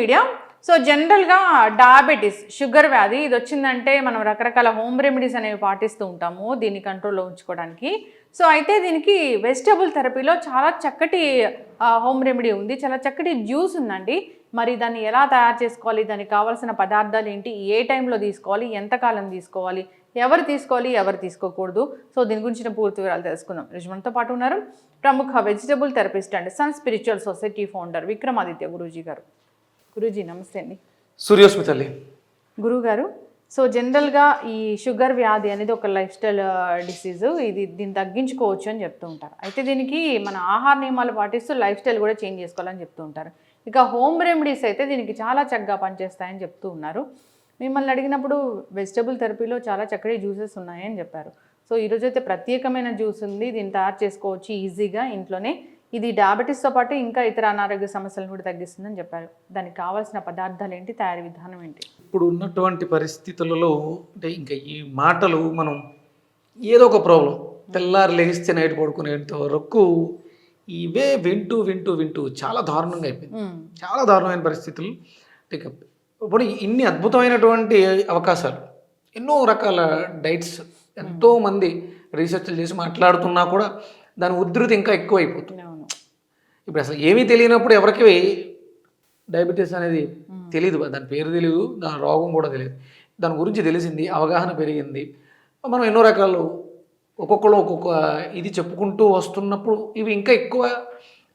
media. So జనరల్గా diabetes sugar వ్యాధి ఇది వచ్చిందంటే మనం రకరకాల హోమ్ రెమెడీస్ అనేవి పాటిస్తూ ఉంటాము దీన్ని కంట్రోల్లో ఉంచుకోవడానికి. సో అయితే దీనికి వెజిటబుల్ థెరపీలో చాలా చక్కటి హోమ్ రెమెడీ ఉంది. చాలా చక్కటి జ్యూస్ ఉందండి. మరి దాన్ని ఎలా తయారు చేసుకోవాలి? దానికి కావాల్సిన పదార్థాలు ఏంటి? ఏ టైంలో తీసుకోవాలి? ఎంతకాలం తీసుకోవాలి? ఎవరు తీసుకోవాలి? ఎవరు తీసుకోకూడదు? సో దీని గురించిన పూర్తి వివరాలు తెలుసుకుందాం. రిజ్మన్తో పాటు ఉన్నారు ప్రముఖ vegetable therapist and sun spiritual society founder Vikramaditya Guruji గారు. గురూజీ నమస్తే అండి. సూర్యోస్మి తల్లి. గురువుగారు సో జనరల్గా ఈ షుగర్ వ్యాధి అనేది ఒక లైఫ్ స్టైల్ డిసీజ్. ఇది దీన్ని తగ్గించుకోవచ్చు అని చెప్తూ ఉంటారు. అయితే దీనికి మన ఆహార నియమాలు పాటిస్తూ లైఫ్ స్టైల్ కూడా చేంజ్ చేసుకోవాలని చెప్తూ ఉంటారు. ఇక హోమ్ రెమెడీస్ అయితే దీనికి చాలా చక్కగా పనిచేస్తాయని చెప్తూ ఉన్నారు. మిమ్మల్ని అడిగినప్పుడు వెజిటబుల్ థెరపీలో చాలా చక్కటి జ్యూసెస్ ఉన్నాయని చెప్పారు. సో ఈరోజు అయితే ప్రత్యేకమైన జ్యూస్ ఉంది. దీన్ని తయారు చేసుకోవచ్చు ఈజీగా ఇంట్లోనే. ఇది డయాబెటీస్తో పాటు ఇంకా ఇతర అనారోగ్య సమస్యలను కూడా తగ్గిస్తుందని చెప్పారు. దానికి కావాల్సిన పదార్థాలు ఏంటి? తయారీ విధానం ఏంటి? ఇప్పుడు ఉన్నటువంటి పరిస్థితులలో అంటే ఇంకా ఈ మాటలు మనం ఏదో ఒక ప్రాబ్లం తెల్లారి లేస్తే నైట్ పడుకునేంత వరకు ఇవే వింటూ వింటూ వింటూ చాలా దారుణంగా అయిపోయింది. చాలా దారుణమైన పరిస్థితులు. ఇప్పుడు ఇన్ని అద్భుతమైనటువంటి అవకాశాలు ఎన్నో రకాల డైట్స్ ఎంతో మంది రీసెర్చ్లు చేసి మాట్లాడుతున్నా కూడా దాని ఉధృతి ఇంకా ఎక్కువ అయిపోతుంది ఇప్పుడు అసలు ఏమీ తెలియనప్పుడు ఎవరికి డయాబెటీస్ అనేది తెలియదు దాని పేరు తెలియదు దాని రోగం కూడా తెలియదు దాని గురించి తెలిసింది అవగాహన పెరిగింది. మనం ఎన్నో రకాలు ఒక్కొక్కరు ఒక్కొక్క ఇది చెప్పుకుంటూ వస్తున్నప్పుడు ఇవి ఇంకా ఎక్కువ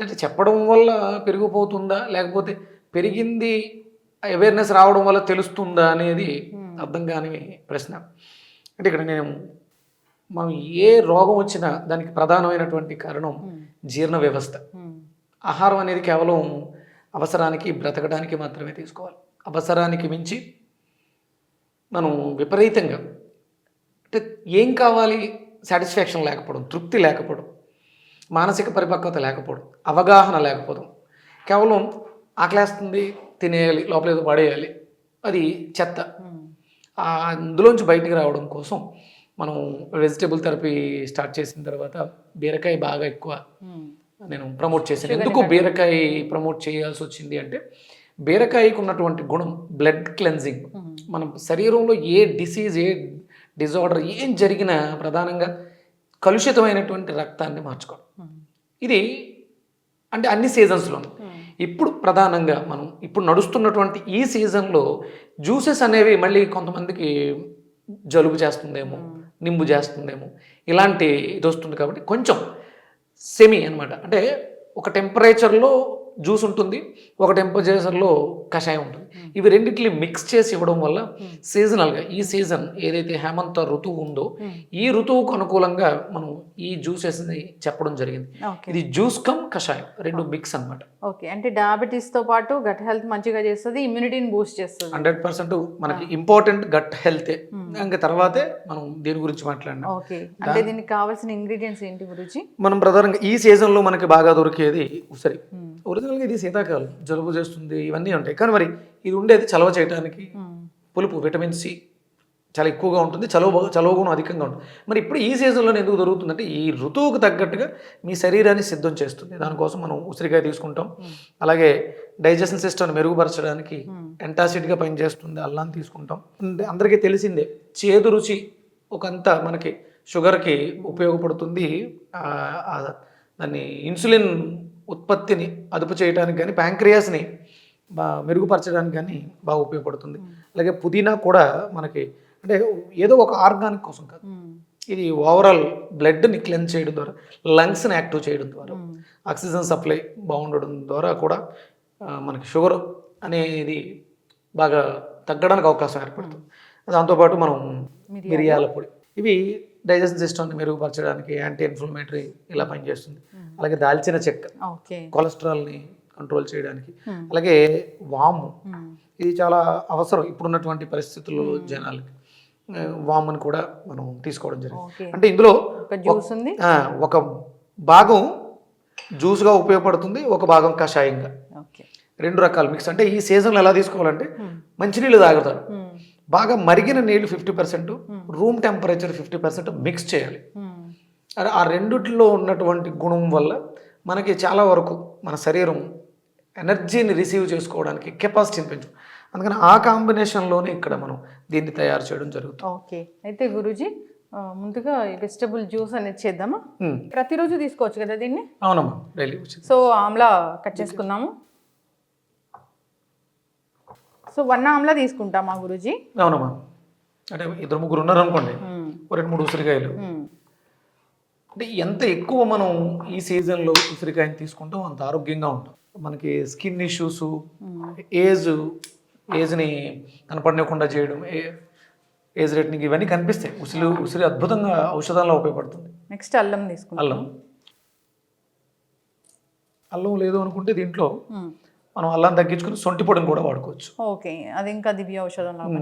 అంటే చెప్పడం వల్ల పెరిగిపోతుందా? లేకపోతే పెరిగింది అవేర్నెస్ రావడం వల్ల తెలుస్తుందా అనేది అర్థం కాని ప్రశ్న. అంటే ఇక్కడ నేను మనం ఏ రోగం వచ్చినా దానికి ప్రధానమైనటువంటి కారణం జీర్ణ వ్యవస్థ. ఆహారం అనేది కేవలం అవసరానికి బ్రతకడానికి మాత్రమే తీసుకోవాలి. అవసరానికి మించి మనం విపరీతంగా అంటే ఏం కావాలి? సాటిస్ఫాక్షన్ లేకపోవడం తృప్తి లేకపోవడం మానసిక పరిపక్వత లేకపోవడం అవగాహన లేకపోవడం. కేవలం ఆకలేస్తుంది తినేయాలి లోపల ఏదో పడేయాలి అది చెత్త. అందులోంచి బయటికి రావడం కోసం మనం వెజిటేబుల్ థెరపీ స్టార్ట్ చేసిన తర్వాత బీరకాయ బాగా ఎక్కువ. నేను ప్రమోట్ చేశాను. ఎందుకు బీరకాయ ప్రమోట్ చేయాల్సి వచ్చింది అంటే బీరకాయకు ఉన్నటువంటి గుణం బ్లడ్ క్లెన్జింగ్ మన శరీరంలో ఏ డిసీజ్ ఏ డిజార్డర్ ఏం జరిగినా ప్రధానంగా కలుషితమైనటువంటి రక్తాన్ని మార్చుకోవడం. మ్మ్. ఇది అంటే అన్ని సీజన్స్లో మ్మ్. ఇప్పుడు ప్రధానంగా మనం ఇప్పుడు నడుస్తున్నటువంటి ఈ సీజన్లో జ్యూసెస్ అనేవి మళ్ళీ కొంతమందికి జలుబు చేస్తుందేమో నింబు చేస్తుందేమో ఇలాంటి ఇది వస్తుంది కాబట్టి కొంచెం సెమీ అన్నమాట. అంటే ఒక టెంపరేచర్లో జ్యూస్ ఉంటుంది ఒక టెంపరేచర్లో కషాయం ఉంటుంది. ఇవి రెండిట్ని మిక్స్ చేసి ఇవ్వడం వల్ల సీజనల్గా ఈ సీజన్ ఏదైతే హేమంత ఋతువు ఉందో ఈ ఋతువుకు అనుకూలంగా మనం ఈ జ్యూసెస్ని చెప్పడం జరిగింది. ఇది జ్యూస్ కమ్ కషాయం రెండు మిక్స్ అన్నమాట. ఓకే అంటే డయాబెటీస్తో పాటు గట్ హెల్త్ మంచిగా చేస్తుంది ఇమ్యూనిటీని బూస్ట్ చేస్తుంది. హండ్రెడ్ పర్సెంట్ మనకి ఇంపార్టెంట్ గట్ హెల్తే ఇంకా తర్వాతే మనం దీని గురించి మాట్లాడినాం. ఓకే అంటే దీనికి కావాల్సిన ఇంగ్రీడియంట్స్ ఏంటి గురించి మనం ప్రధానంగా ఈ సీజన్లో మనకి బాగా దొరికేది ఉసిరి ఒరిజినల్గా ఇది శీతాకాలం జలుబు చేస్తుంది ఇవన్నీ ఉంటాయి. కానీ మరి ఇది ఉండేది చలవ చేయడానికి పులుపు విటమిన్ సి చాలా ఎక్కువగా ఉంటుంది చలవ చలవ గుణం అధికంగా ఉంటుంది. మరి ఇప్పుడు ఈ సీజన్లో ఎందుకు దొరుకుతుందంటే ఈ ఋతువుకు తగ్గట్టుగా మీ శరీరాన్ని సిద్ధం చేస్తుంది. దానికోసం మనం ఉసిరికాయ తీసుకుంటాం. అలాగే డైజెషన్ సిస్టమ్ మెరుగుపరచడానికి ఎంటాసిడ్గా పనిచేస్తుంది అల్లాన్ని తీసుకుంటాం. అందరికీ తెలిసిందే చేదు రుచి ఒకంత మనకి షుగర్కి ఉపయోగపడుతుంది. దాన్ని ఇన్సులిన్ ఉత్పత్తిని అదుపు చేయడానికి కానీ ప్యాంక్రియాస్ని బాగా మెరుగుపరచడానికి కానీ బాగా ఉపయోగపడుతుంది. అలాగే పుదీనా కూడా మనకి అంటే ఏదో ఒక ఆర్గానిక్ కోసం కాదు. ఇది ఓవరాల్ బ్లడ్ని క్లెన్స్ చేయడం ద్వారా లంగ్స్ని యాక్టివ్ చేయడం ద్వారా ఆక్సిజన్ సప్లై బాగుండడం ద్వారా కూడా మనకి షుగర్ అనేది బాగా తగ్గడానికి అవకాశం ఏర్పడుతుంది. దాంతోపాటు మనం మిరియాల. పొడి. ఇవి డైజెషన్ సిస్టమ్ని మెరుగుపరచడానికి యాంటీ ఇన్ఫ్లమేటరీ ఇలా పనిచేస్తుంది. అలాగే దాల్చిన చెక్క కొలెస్ట్రాల్ని కంట్రోల్ చేయడానికి. అలాగే వాము. ఇది చాలా అవసరం ఇప్పుడున్నటువంటి పరిస్థితుల్లో జనాలకి. వాముని కూడా మనం తీసుకోవడం జరిగింది. అంటే ఇందులో ఒక జ్యూస్ ఉంది. ఆ, ఒక భాగం జ్యూస్గా ఉపయోగపడుతుంది ఒక భాగం కషాయంగా. రెండు రకాలు మిక్స్. అంటే ఈ సీజన్లో ఎలా తీసుకోవాలంటే మంచినీళ్ళు తాగుతారు. బాగా మరిగిన నీళ్ళు fifty percent room temperature fifty percent mix చేయాలి. ఆ రెండిట్లో ఉన్నటువంటి గుణం వల్ల మనకి చాలా వరకు మన శరీరం ఎనర్జీని రిసీవ్ చేసుకోవడానికి కెపాసిటీని పెంచు. అందుకని ఆ కాంబినేషన్లోనే ఇక్కడ మనం దీన్ని తయారు చేయడం జరుగుతుంది. ఓకే. అయితే గురూజీ ముందుగా వెజిటబుల్ జ్యూస్ అనేది చేద్దామా? ప్రతిరోజు తీసుకోవచ్చు కదా దీన్ని? అవునమ్మా డైలీ సో ఆమ్లా కట్ చేసుకుందాము. సో వన్ ఆమ్లా తీసుకుంటామా గురూజీ? అవునమ్మా. అంటే ఇద్దరు ముగ్గురు ఉన్నారు అనుకోండి రెండు మూడు ఉసిరికాయలు. అంటే ఎంత ఎక్కువ మనం ఈ సీజన్లో ఉసిరికాయని తీసుకుంటాం అంత ఆరోగ్యంగా ఉంటాం. మనకి స్కిన్ ఇష్యూస్ ఏజ్ ఏజ్ని కనపడనివ్వకుండా చేయడం ఏజ్ రేటింగ్ ఇవన్నీ కనిపిస్తాయి. ఉసిరి ఉసిరి అద్భుతంగా ఔషధంలో ఉపయోగపడుతుంది. నెక్స్ట్ అల్లం తీసుకుంటాం అల్లం. అల్లం లేదు అనుకుంటే దీంట్లో మ్మ్. మనం అల్లం తగ్గించుకుని సొంటి పొడిని కూడా వాడుకోవచ్చు. ఓకే అది ఇంకా దివ్య ఔషధం లాగా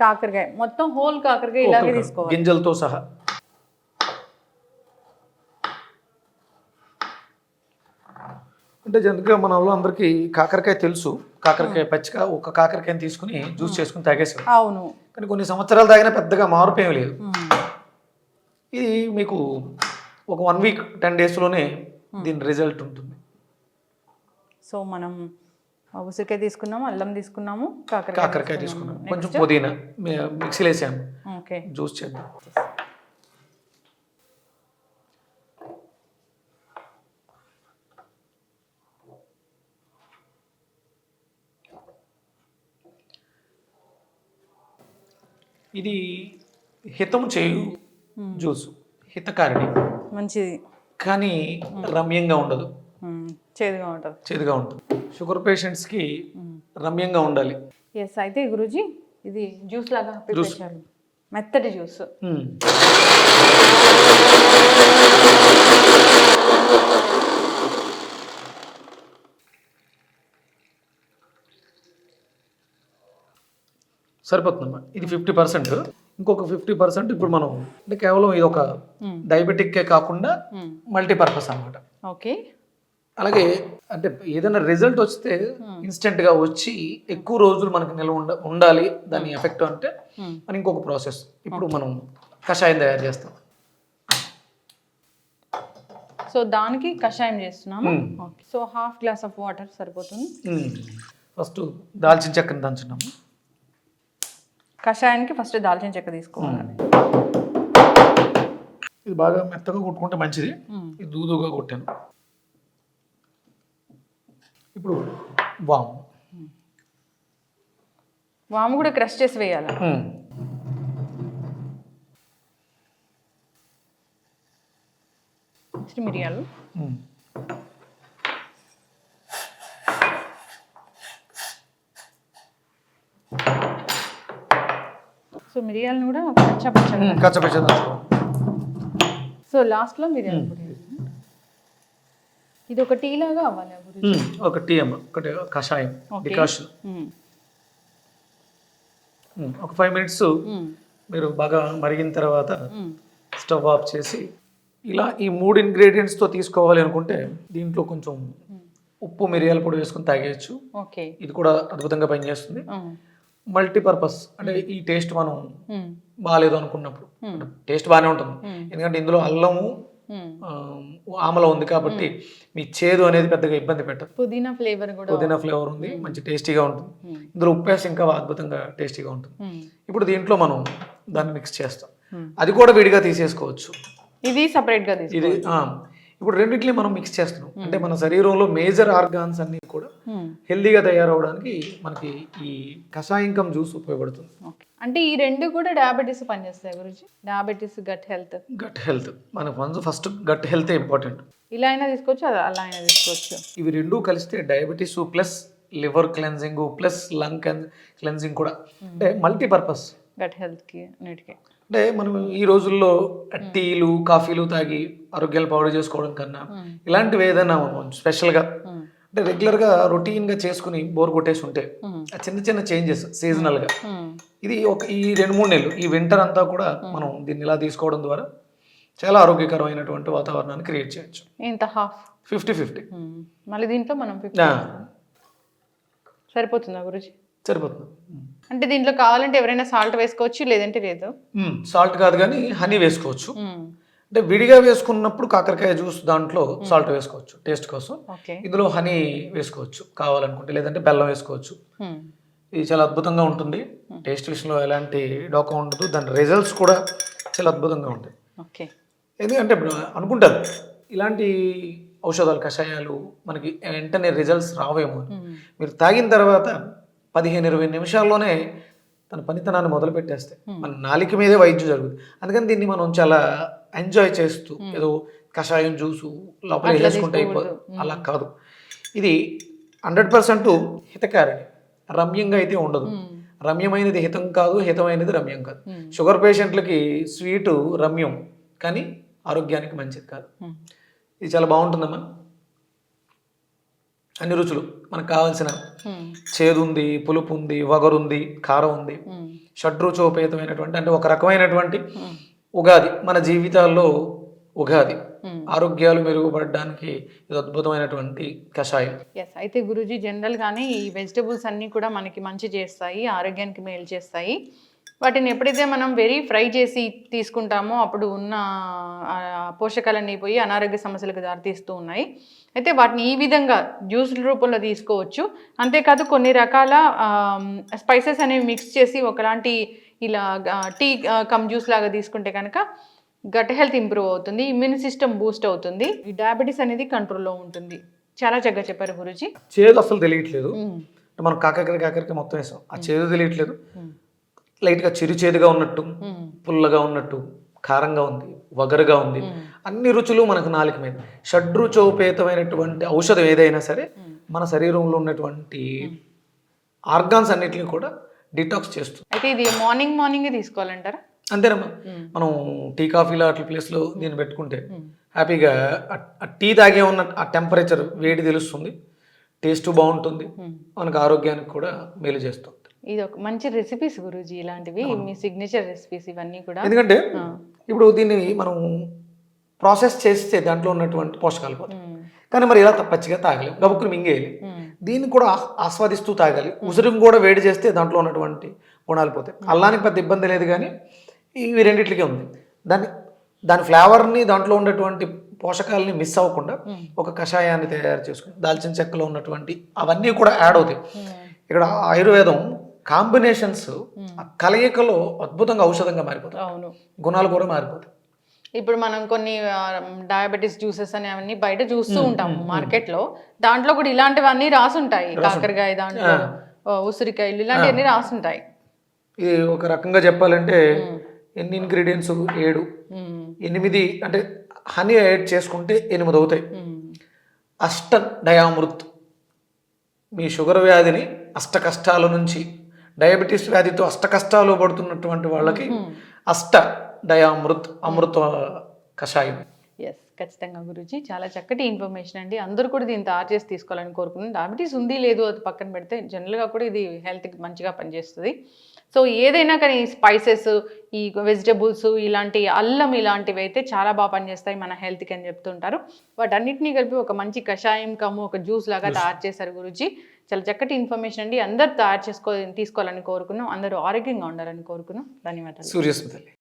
కాకరకాయ. మొత్తం హోల్ కాకరకాయ ఇలాగే తీసుకోవాలి. గింజలతో సహా. అంటే జనరల్గా మన వాళ్ళు అందరికీ కాకరకాయ తెలుసు. కాకరకాయ పచ్చిక ఒక కాకరకాయని తీసుకుని జ్యూస్ చేసుకుని తాగేసాం అవును. కానీ కొన్ని సంవత్సరాలు తాగినా పెద్దగా మార్పు ఏమీ లేదు. ఇది మీకు ఒక వన్ వీక్ టెన్ డేస్లోనే దీని రిజల్ట్ ఉంటుంది. సో మనం ఉసిరికాయ తీసుకున్నాము అల్లం తీసుకున్నాము కాకరకాయ కాకరకాయ తీసుకున్నాం కొంచెం పుదీనా మిక్సీలో వేసాము ఓకే. జ్యూస్ చేద్దాం. ఇది హితం చేయు జ్యూస్ హితకారిణి. మంచిది. కానీ రమ్యంగా ఉండదు. చేదుగా ఉంటుంది. చేదుగా ఉంటుంది. షుగర్ పేషెంట్స్కి రమ్యంగా ఉండాలి. ఎస్ అయితే గురూజీ ఇది జ్యూస్ లాగా చేయాలి. మెత్తటి జ్యూస్. సరిపోతుందమ్మా. ఇది ఫిఫ్టీ పర్సెంట్ ఇంకొక ఫిఫ్టీ పర్సెంట్ ఇప్పుడు మనం అంటే కేవలం ఇది ఒక డయాబెటిక్కే కాకుండా మల్టీపర్పస్ అన్నమాట. ఓకే. అలాగే అంటే ఏదైనా రిజల్ట్ వస్తే ఇన్స్టెంట్గా వచ్చి ఎక్కువ రోజులు మనకి నిల్వ ఉండ ఉండాలి దాని ఎఫెక్ట్ అంటే మన ఇంకొక ప్రాసెస్. ఇప్పుడు మనం కషాయం తయారు చేస్తాం. సో దానికి కషాయం చేస్తున్నాము? So half glass of water సరిపోతుంది. ఫస్ట్ దాల్చిన చెక్కని దంచున్నాము కషాయానికి ఫస్ట్ దాల్చిన చెక్క తీసుకోవాలి. ఇది బాగా మెత్తగా కొట్టుకుంటే మంచిది. ఇది దూదుగా కొట్టాను. ఇప్పుడు వాము. వాము కూడా క్రష్ చేసి వేయాలి? మిరియాలు. సో మిరియాలను కూడా. కచ్చపచ్చ సో లాస్ట్లో మిరియాలు. ఇది ఒక టీ లాగా అవ్వాలి. ఒక టీ అమ్మ ఒకటి కషాయం డికాషన్ ఒక ఫైవ్ మినిట్స్ మీరు బాగా మరిగిన తర్వాత స్టవ్ ఆఫ్ చేసి ఇలా ఈ మూడు ఇంగ్రీడియంట్స్తో తీసుకోవాలి అనుకుంటే దీంట్లో కొంచెం ఉప్పు మిరియాల పొడి వేసుకొని తాగేయచ్చు. ఓకే. ఇది కూడా అద్భుతంగా పనిచేస్తుంది. మల్టీపర్పస్ అంటే ఈ టేస్ట్ మనం బాగాలేదు అనుకున్నప్పుడు. టేస్ట్ బాగానే ఉంటుంది. ఎందుకంటే ఇందులో అల్లము ఆమల ఉంది కాబట్టి మీ చేదు అనేది పెద్దగా ఇబ్బంది పెట్టదు. పుదీనా ఫ్లేవర్ కూడా పుదీనా ఫ్లేవర్ ఉంది మంచి టేస్టీగా ఉంటుంది. ఇందులో ఉప్పు వేసి ఇంకా అద్భుతంగా టేస్టీగా ఉంటుంది. ఇప్పుడు దీంట్లో మనం దాన్ని మిక్స్ చేస్తాం. అది కూడా విడిగా తీసేసుకోవచ్చు. ఇది సపరేట్గా ఇది ఇప్పుడు రెండిట్లే మనం మిక్స్ చేస్తున్నాం. అంటే మన శరీరంలో మేజర్ ఆర్గాన్స్ అన్ని కూడా హెల్దీగా తయారవడానికి మనకి ఈ కషాయంకం జ్యూస్ ఉపయోగపడుతుంది. అంటే ఈ రెండు కూడా డయాబెటీస్ పనిచేస్తాయి గురించి diabetes gut health gut health మనకు first first gut health important ఇలా అయినా తీసుకోవచ్చు అలా అయినా తీసుకోవచ్చు? ఇవి రెండు కలిస్తే diabetes plus liver cleansing plus lung cleansing కూడా. అంటే మల్టీపర్పస్ గట్ హెల్త్కి అన్నిటికీ అంటే మనం ఈ రోజుల్లో టీలు కాఫీలు తాగి ఆరోగ్యాలు పాడు చేసుకోవడం కన్నా ఇలాంటివి ఏదైనా మనం స్పెషల్గా అంటే రెగ్యులర్గా రొటీన్గా చేసుకుని బోర్ కొట్టేసి ఉంటే ఆ చిన్న చిన్న చేంజెస్ సీజనల్గా ఇది ఒక ఈ రెండు మూడు నెలలు ఈ వింటర్ అంతా కూడా మనం దీన్ని ఇలా తీసుకోవడం ద్వారా చాలా ఆరోగ్యకరమైనటువంటి వాతావరణాన్ని క్రియేట్ చేయొచ్చు. ఇంత హాఫ్? Fifty fifty. మళ్ళీ దీంట్లో మనం సరిపోతుందా గురుజీ? సరిపోతుంది. అంటే దీంట్లో కావాలంటే ఎవరైనా సాల్ట్ వేసుకోవచ్చు లేదంటే లేదు? సాల్ట్ కాదు కానీ హనీ వేసుకోవచ్చు. అంటే విడిగా వేసుకున్నప్పుడు కాకరకాయ జ్యూస్ దాంట్లో సాల్ట్ వేసుకోవచ్చు టేస్ట్ కోసం. ఇందులో హనీ వేసుకోవచ్చు కావాలనుకుంటే లేదంటే బెల్లం వేసుకోవచ్చు. ఇది చాలా అద్భుతంగా ఉంటుంది. టేస్ట్ విషయంలో ఎలాంటి డోకా ఉండదు. దాని రిజల్ట్స్ కూడా చాలా అద్భుతంగా ఉంటాయి. ఓకే. ఎందుకంటే ఇప్పుడు అనుకుంటారు ఇలాంటి ఔషధాలు కషాయాలు మనకి వెంటనే రిజల్ట్స్ రావేమో. మీరు తాగిన తర్వాత పదిహేను ఇరవై నిమిషాల్లోనే తన పనితనాన్ని మొదలు పెట్టేస్తే మన నాలిక మీదే వైద్యం జరుగుతుంది. అందుకని దీన్ని మనం చాలా ఎంజాయ్ చేస్తూ ఏదో కషాయం జ్యూసు లోపల వేసుకుంటే అలా కాదు. ఇది హండ్రెడ్ పర్సెంట్ హితకారిణి. రమ్యంగా అయితే ఉండదు. రమ్యమైనది హితం కాదు హితమైనది రమ్యం కాదు. షుగర్ పేషెంట్లకి స్వీటు రమ్యం కానీ ఆరోగ్యానికి మంచిది కాదు. ఇది చాలా బాగుంటుందమ్మా. అన్ని రుచులు. మనకు కావాల్సిన. చేదు ఉంది పులుపు ఉంది వగరుంది కారం ఉంది. షడ్రుచోపేతమైనటువంటి అంటే ఒక రకమైనటువంటి ఉగాది. మన జీవితాల్లో ఉగాది. ఆరోగ్యాలు మెరుగుపడడానికి ఇది అద్భుతమైనటువంటి కషాయం. ఎస్ అయితే గురూజీ జనరల్గానే ఈ వెజిటబుల్స్ అన్నీ కూడా మనకి మంచి చేస్తాయి ఆరోగ్యానికి మేలు చేస్తాయి. వాటిని ఎప్పుడైతే మనం వెరీ ఫ్రై చేసి తీసుకుంటామో అప్పుడు ఉన్న పోషకాలన్నీ పోయి అనారోగ్య సమస్యలకు దారితీస్తూ ఉన్నాయి. అయితే వాటిని ఈ విధంగా జ్యూస్ రూపంలో తీసుకోవచ్చు. అంతేకాదు కొన్ని రకాల స్పైసెస్ అనేవి మిక్స్ చేసి ఒకలాంటి ఇలా టీ కమ్ జ్యూస్ లాగా తీసుకుంటే కనుక గట్ హెల్త్ ఇంప్రూవ్ అవుతుంది ఇమ్యూన్ సిస్టమ్ బూస్ట్ అవుతుంది. ఈ డయాబెటీస్ అనేది కంట్రోల్లో ఉంటుంది. చాలా చక్కగా చెప్పారు గురుజీ. చేదు అసలు తెలియట్లేదు. మనం కాకరకాయ కాకరకాయ మొత్తం వేసాం. ఆ చేదు తెలియట్లేదు. లైట్గా చిరు చేదుగా ఉన్నట్టు పుల్లగా ఉన్నట్టు కారంగా ఉంది వగరుగా ఉంది. అన్ని రుచులు మనకు నాలుక మీద. షడ్రుచోపేతమైనటువంటి ఔషధం ఏదైనా సరే మన శరీరంలో ఉన్నటువంటి ఆర్గాన్స్ అన్నిటిని కూడా డిటాక్స్ చేస్తుంది. అయితే ఇది మార్నింగ్ మార్నింగే తీసుకోవాలంటారా? అంతేనమ్మా. మనం టీ కాఫీలో అట్ల ప్లేస్లో దీన్ని పెట్టుకుంటే హ్యాపీగా టీ తాగే ఉన్న ఆ టెంపరేచర్ వేడి తెలుస్తుంది టేస్ట్ బాగుంటుంది మనకు ఆరోగ్యానికి కూడా మేలు చేస్తుంది ఇది ఒక మంచి రెసిపీస్ గురూజీ ఇలాంటివి. మీ సిగ్నేచర్ రెసిపీస్ ఇవన్నీ కూడా. ఎందుకంటే ఇప్పుడు దీన్ని మనం ప్రాసెస్ చేస్తే దాంట్లో ఉన్నటువంటి పోషకాలు పోతాయి. కానీ మరి ఇలా పచ్చిగా తాగలేం? గబుక్కుని మింగేయాలి. దీన్ని కూడా ఆస్వాదిస్తూ తాగాలి. ఉసిరిని కూడా వేడి చేస్తే దాంట్లో ఉన్నటువంటి గుణాలు పోతాయి. అల్లానికి పెద్ద ఇబ్బంది లేదు కానీ ఇవి రెండిట్లకే ఉంది. దాన్ని దాని ఫ్లేవర్ని దాంట్లో ఉన్నటువంటి పోషకాలని మిస్ అవ్వకుండా ఒక కషాయాన్ని తయారు చేసుకుని దాల్చిన చెక్కలో ఉన్నటువంటి అవన్నీ కూడా యాడ్ అవుతాయి. ఇక్కడ ఆయుర్వేదం కాంబినేషన్స్ కలయికలో అద్భుతంగా ఔషధంగా మారిపోతాయి. అవును. గుణాలు కూడా మారిపోతాయి. ఇప్పుడు మనం కొన్ని డయాబెటీస్ జ్యూసెస్ అని అవన్నీ బయట చూస్తూ ఉంటాం మార్కెట్లో దాంట్లో కూడా ఇలాంటివన్నీ రాసుంటాయి. కాకరకాయ దాంట్లో ఉసిరికాయలు ఇలాంటివన్నీ రాసుంటాయి. ఇది ఒక రకంగా చెప్పాలంటే ఎన్ని ఇంగ్రీడియంట్స్ ఏడు. ఎనిమిది అంటే హనీ యాడ్ చేసుకుంటే ఎనిమిది అవుతాయి. అష్ట డయామృత్ మీ షుగర్ వ్యాధిని అష్ట కష్టాల నుంచి డయాబెటీస్ వ్యాధితో అష్ట కష్టాలు పడుతున్నటువంటి వాళ్ళకి అష్ట డయామృత్ అమృత కషాయం. ఎస్ ఖచ్చితంగా గురుజీ. చాలా చక్కటి ఇన్ఫర్మేషన్ అండి. అందరూ కూడా దీన్ని తయారు చేసి తీసుకోవాలని కోరుకున్నాను డయాబెటీస్ ఉంది లేదు అది పక్కన పెడితే జనరల్గా కూడా ఇది హెల్త్కి మంచిగా పనిచేస్తుంది. సో ఏదైనా కానీ స్పైసెస్ ఈ వెజిటబుల్స్ ఇలాంటి అల్లం ఇలాంటివి అయితే చాలా బాగా పనిచేస్తాయి మన హెల్త్కి అని చెప్తుంటారు. వాటన్నిటిని కలిపి ఒక మంచి కషాయం కమ్ము ఒక జ్యూస్ లాగా తయారు చేశారు గురుజీ. చాలా చక్కటి ఇన్ఫర్మేషన్ అండి. అందరు తయారు చేసుకో తీసుకోవాలని కోరుకున్నాం. అందరూ ఆరోగ్యంగా ఉండాలని కోరుకున్నాం. ధన్యవాదాలు. సూర్యస్మృతి